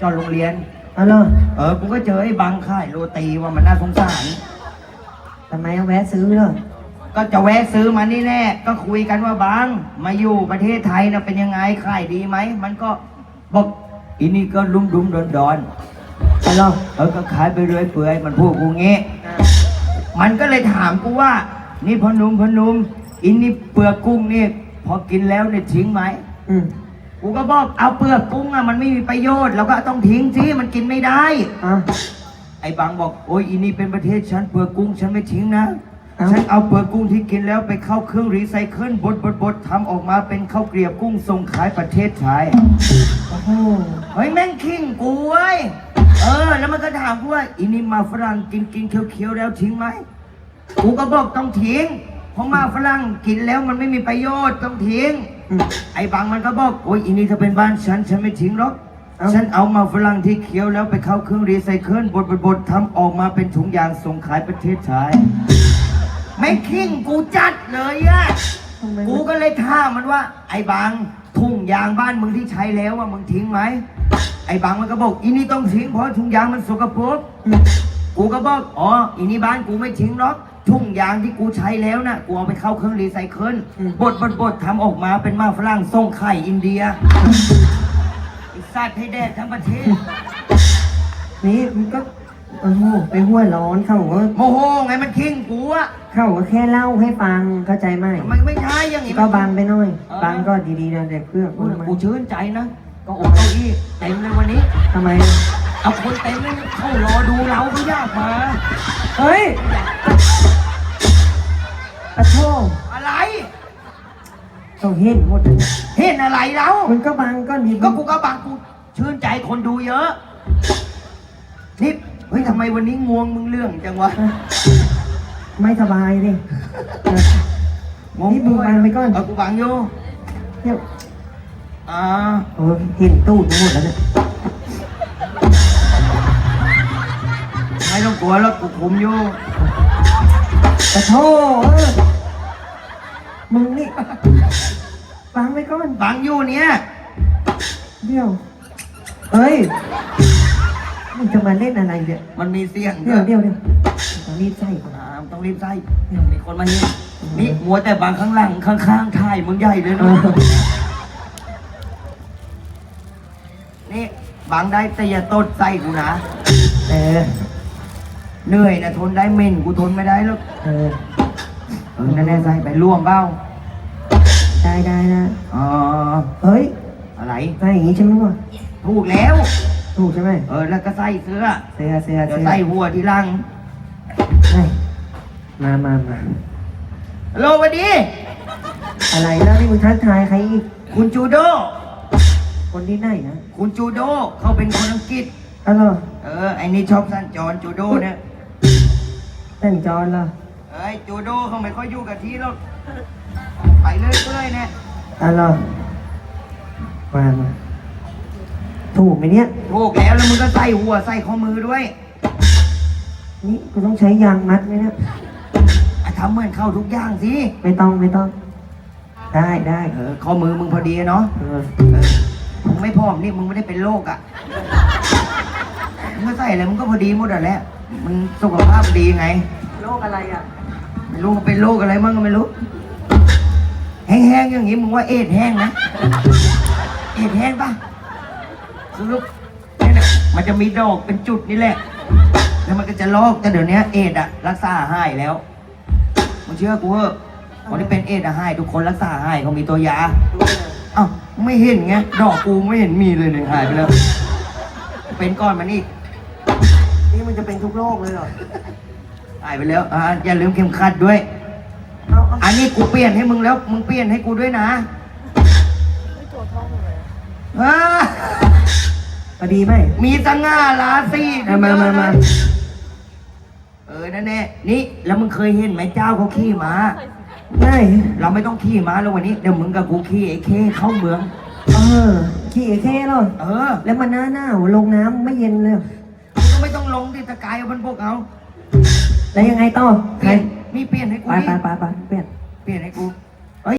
จอดโรงเรียนอาเหรอเออ กูก็เจอไอ้บังค่ายโรตีว่ามันน่าสงสาร ทำไมเอาแวะซื้อเหรอก็จะแวะซื้อมานี่แน่ ก็คุยกันว่าบัง มาอยู่ประเทศไทยนะเป็นยังไงขายดีไหม มันก็บอกอีนี่ก็ลุ่มดุมดอนดอนอาเหรอๆเออก็ขายไปเรื่อยเปื่อยมันพูดกูงี้ มันก็เลยถามกูว่า นี่พอหนุ่มพอหนุ่มอินนี่เปลือกกุ้งนี่ พอกินแล้วเนี่ยทิ้งไหม อืม กูก็บอกเอาเปลือกกุ้งอะมันไม่มีประโยชน์เราก็ต้องทิ้งสิมันกินไม่ได้ อะ ไอ้บางบอกโอ้ยอีนี่เป็นประเทศฉันเปลือกกุ้งฉันไม่ทิ้งนะเอ้า ฉันเอาเปลือกกุ้งที่กินแล้วไปเข้าเครื่องรีไซเคิลบดบดบดทำออกมาเป็นข้าวเกรียบกุ้งส่งขายประเทศไทยโอ้โหเฮ้ยแม่งขิงกูเว้ยเออ แล้วมันก็ถามกูว่าอีนี่มาฝรั่งกินกินเคี้ยวๆแล้วทิ้งไหมกูก็บอกต้องทิ้งเพราะมาฝรั่งกินแล้วมันไม่มีประโยชน์ต้องทิ้งอืม ไอ้บางมันก็บอกโอ้ยอีนี่ถ้าเป็นบ้านฉันฉันไม่ทิ้งหรอก เอ้า ฉันเอามาฝรั่งที่เคี้ยวแล้วไปเข้าเครื่องรีไซเคิลบดบดบดทำออกมาเป็นถุงยางส่งขายประเทศไทยไม่คิงกูจัดเลยอะทำไมกูก็เลยถามมันว่า ไอ้บางถุงยางบ้านมึงที่ใช้แล้วว่ามึงทิ้งไหมไอ้บางมันก็บอกอีนี่ต้องทิ้งเพราะถุงยางมันสกปรกอืมกูก็บอก อ๋อ อีนี่บ้านกูไม่ทิ้งหรอก ทุ่งยางที่กูใช้แล้วนะกูเอาไปเข้าเครื่องรีไซเคิลบดบดบดทำออกมาเป็นมาฝรั่งส่งไข่อินเดียไอ้สัตว์ให้แดกทั้งประเทศ นี่มันก็โอ้โหไปหัวร้อนเขาก็โมโหไงมันทิ้งกูอะเขาก็แค่เล่าให้ฟังเข้าใจไหมมันไม่ใช่อย่างนี้ก็มันบางไปหน่อยเออบางก็ดีๆนะเด็กเพื่อนโอ้ยกูชื่นใจนะ ก็โอ้เก้าอี้เต็มเลยวันนี้ทำไม เอาคนเต็มเลยเข้ารอดูเราก็ยากมาเฮ้ย อะโทษอะไรต้องเห็นหมดเลยเห็นอะไรแล้วมันก็บางก็ดีก็กูก็บางกูชื่นใจคนดูเยอะนี่เฮ้ยทำไมวันนี้งวงมึงเรื่องจังวะไม่สบายดิเอองงนี่มึงวางไปก่อนเออกูวางอยู่เที่ยวอ่าโอ้ยเห็นตู้ทั้งหมดแล้วเนี่ยไม่ต้องกลัวแล้วกูคุมอยู่อะโทษเออ มึงนี่ฟังไว้ก่อนวางอยู่เนี่ยเดี๋ยวเฮ้ยมึงจะมาเล่นอะไรเนี่ยมันมีเสียงเดี๋ยวเดี๋ยวเดี๋ยวต้องรีบใส่ก่อนอ่าต้องรีบใส่มีคนมาเห็นนี่มัวแต่บางข้างหลังข้างๆถ่ายมึงใหญ่เลยเอนะอนี่บางได้แต่อย่าตดใส่กูนะเออเหนื่อยนะทนได้เหม็นกูทนไม่ได้แล้วเออ เออนั่นแน่ใส่ไปร่วมเปล่าได้ได้นะอ๋อเฮ้ยอะไรใส่อย่างงี้ใช่ไหมวะถูกแล้ว ถูกใช่ไหมเออแล้วก็ใส่เสื้อเสื้อเสื้อเดี๋ยวเสื้อใส่หัวทีหลังใช่มามามาฮัลโหลสวัสดี อะไรแล้วนี่มึงทักทายใครอีกคุณจูโด คนที่ไหนนะคุณจูโดเขาเป็นคนอังกฤษอ๋อเหรอเออไอ้นี่ชอบสั้นจรจูโดเนี่ยแต่งจอนเหรอ เอ้ยจูโดเขาไม่ค่อยอยู่กับที่หรอกไปเรื่อยๆเนี่ยอ๋อเหรอมามาถูกไหมเนี่ยถูกแล้วแล้วมึงก็ใส่หัวใส่ข้อมือด้วยนี่กูต้องใช้ยางมัดไหมเนี่ย อะทำเหมือนเข้าทุกอย่างสิ ไม่ต้องไม่ต้อง ได้ได้เออข้อมือมึงพอดีเนาะเออเออมึงไม่พร้อมนี่มึงไม่ได้เป็นโรคอะมึงก็ใส่อะไรมึงก็พอดีหมดอะแหละมันสุขภาพดีไง โรคอะไรอะ ไม่รู้เป็นโรคอะไรมั่งก็ไม่รู้ แห้งๆอย่างงี้มึงว่าเอดแห้งนะเอดแห้งปะคือลูกเนี่นะมันจะมีดอกเป็นจุดนี่แหละ แล้วมันก็จะลอกแต่เดี๋ยวนี้เอดอะรักษาหายแล้วมึงเชื่อกูเถอะคนที่เป็นเอดอะหายทุกคนรักษาหายเขามีตัวยาอ้าวไม่เห็นไงดอกกูไม่เห็นมีเลยเนี่ยหายไปแล้วเป็นก้อนมันอีกนี่มันจะเป็นทุกโรคเลยเหรอายไปแล้วอ่าอย่าลืมเข็มขัดด้วย เอาเอาอันนี้กูเปลี่ยนให้มึงแล้ว มึงเปลี่ยนให้กูด้วยนะอ่าพอดีไหมมีสง่าราศีเอามามามาเออนั่นแน่นี่แล้วมึงเคยเห็นไหมเจ้าเขาขี่ม้าได้เราไม่ต้องขี่ม้าแล้ววันนี้เดี๋ยวมึงกับกูขี่ไอ้เคเข้าเมือง เออ ขี้เอแค่หรอเออแล้วมันหน้าหนาวลงน้ำไม่เย็นเลย มึงก็ไม่ต้องลงที่ตะกายเอาบนพวกเอา แล้วยังไงต่อเปใครลี่ยนมีเปลี่ยนให้กูไปดิไปไปไปเปลี่ยน เปลี่ยนให้กู